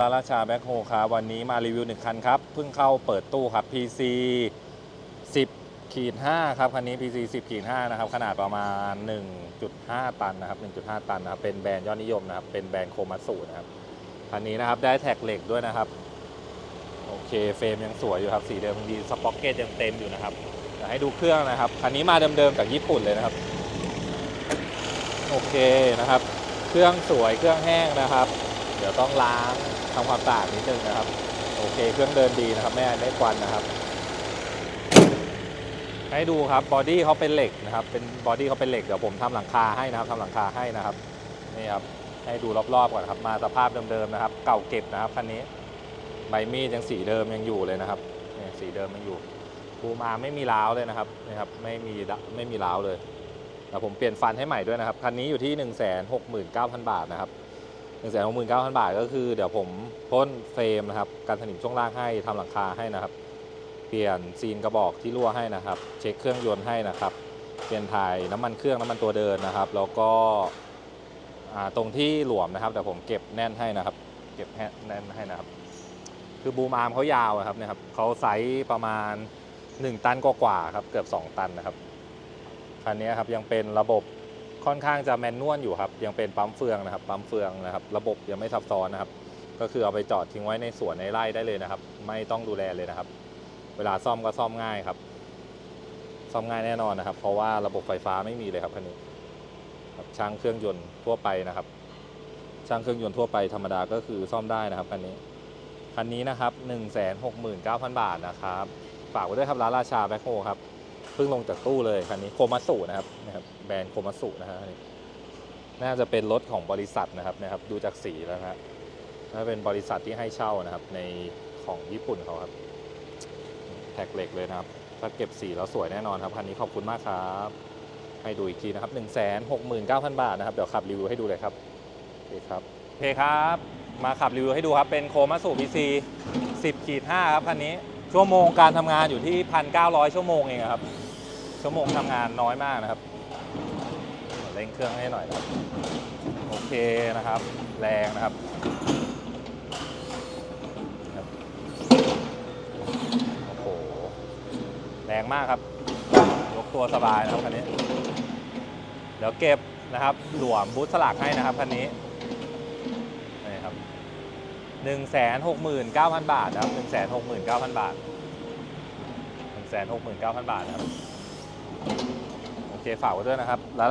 ลาราชาแบ็คโฮครับวันนี้มารีวิวหนึ่งคันครับ เพิ่งเข้าเปิดตู้ครับ PC 10ขีด5ครับ คันนี้ PC 10ขีด5นะครับ ขนาดประมาณ 1.5 ตันนะครับ 1.5 ตันนะครับ เป็นแบรนด์ยอดนิยมนะครับ เป็นแบรนด์โคมัสึนะครับ คันนี้นะครับ ได้แท็กเหล็กด้วยนะครับ โอเค เฟรมยังสวยอยู่ครับ สีเดิมดี สป็อกเก็ตยังเต็มอยู่นะครับเดี๋ยวให้ดูเครื่องนะครับ คันนี้มาเดิมๆจากญี่ปุ่นเลยนะครับ โอเคนะครับ เครื่องสวย เครื่องแห้งนะครับ เดี๋ยวต้องล้าง ทำความสะอาดนิดนึงนะครับ โอเค เครื่องเดินดีนะครับ ไม่ไม่ควันนะครับ ให้ดูครับบอดี้เขาเป็นเหล็กนะครับ เป็นบอดี้เขาเป็นเหล็กเดี๋ยวผมทำหลังคาให้นะครับทำหลังคาให้นะครับนี่ครับให้ดูรอบๆก่อนครับ มาสภาพเดิมๆนะครับ เก่าเก็บนะครับคันนี้ใบมีดยังสีเดิมยังอยู่เลยนะครับนี่สีเดิมยังอยู่บูมอาไม่มีร้าวเลยนะครับนี่ครับไม่มีไม่มีร้าวเลยแต่ผมเปลี่ยนฟันให้ใหม่ด้วยนะครับคันนี้อยู่ที่ 1 6 9 0 0 0 บาทนะครับ 1 6 9 0 0 0บาทก็คือเดี๋ยวผมพ่นเฟรมนะครับกันสนิมช่วงล่างให้ทำหลังคาให้นะครับ เปลี่ยนซีนกระบอกที่รั่วให้นะครับ เช็คเครื่องยนต์ให้นะครับ เปลี่ยนถ่ายน้ำมันเครื่องน้ำมันตัวเดินนะครับ แล้วก็ตรงที่หลวมนะครับแต่ผมเก็บแน่นให้นะครับ เก็บแน่นให้นะครับ คือบูมอาร์มเขายาวครับเนะครับเขาไซส์ประมาณ 1 ตันกว่าๆครับเกือบ 2 ตันนะครับคันนี้ครับยังเป็นระบบ ค่อนข้างจะแมนนวลอยู่ครับ ยังเป็นปั๊มเฟืองนะครับ ปั๊มเฟืองนะครับ ระบบยังไม่ซับซ้อนนะครับ ก็คือเอาไปจอดทิ้งไว้ในสวนในไร่ได้เลยนะครับ ไม่ต้องดูแลเลยนะครับ เวลาซ่อมก็ซ่อมง่ายครับ ซ่อมง่ายแน่นอนนะครับ เพราะว่าระบบไฟฟ้าไม่มีเลยครับคันนี้ครับช่างเครื่องยนต์ทั่วไปนะครับ ช่างเครื่องยนต์ทั่วไปธรรมดาก็คือซ่อมได้นะครับคันนี้ คันนี้นะครับ 1 6 9 0 0 0 บาทนะครับ ฝากไว้ด้วยครับร้านราชาแบ็คโฮครับ พิ่งลงจากตู้เลยคันนี้โคมัสุนะครับนะครับ แบรนด์โคมัสุนะฮะน่าจะเป็นรถของบริษัทนะครับนะครับดูจากสีแล้วฮะน่าจะเป็นบริษัทที่ให้เช่านะครับ ในของญี่ปุ่นเขาครับแท็กเหล็กเลยนะครับถ้าเก็บสีแล้วสวยแน่นอนครับคันนี้ขอบคุณมากครับ ให้ดูอีกทีนะครับ 1 6 9 0 0 0 บาทนะครับ เดี๋ยวขับรีวิวให้ดูเลยครับโอเคครับโอเคครับ มาขับรีวิวให้ดูครับ เป็นโคมาสูพีซี10ขีด5ครับคันนี้ชั่วโมงการทำงานอยู่ที่ 1,900 ชั่วโมงเองครับ ชั่วโมงทำงานน้อยมากนะครับเร่งเครื่องให้หน่อยครับ โอเคนะครับ แรงนะครับโอ้โหแรงมากครับ ยกตัวสบายนะครับคันนี้ เดี๋ยวเก็บนะครับหลวมบูทสลักให้นะครับคันนี้นี่ครับหนึ่งแสนหกหมื่นเก้าพันบาทนะครับหนึ่งแสนหกหมื่นเก้าพันบาทหนึ่งแสนหกหมื่นเก้าพันบาทนะครับ โอเคฝากไว้ด้วยนะครับแล้ว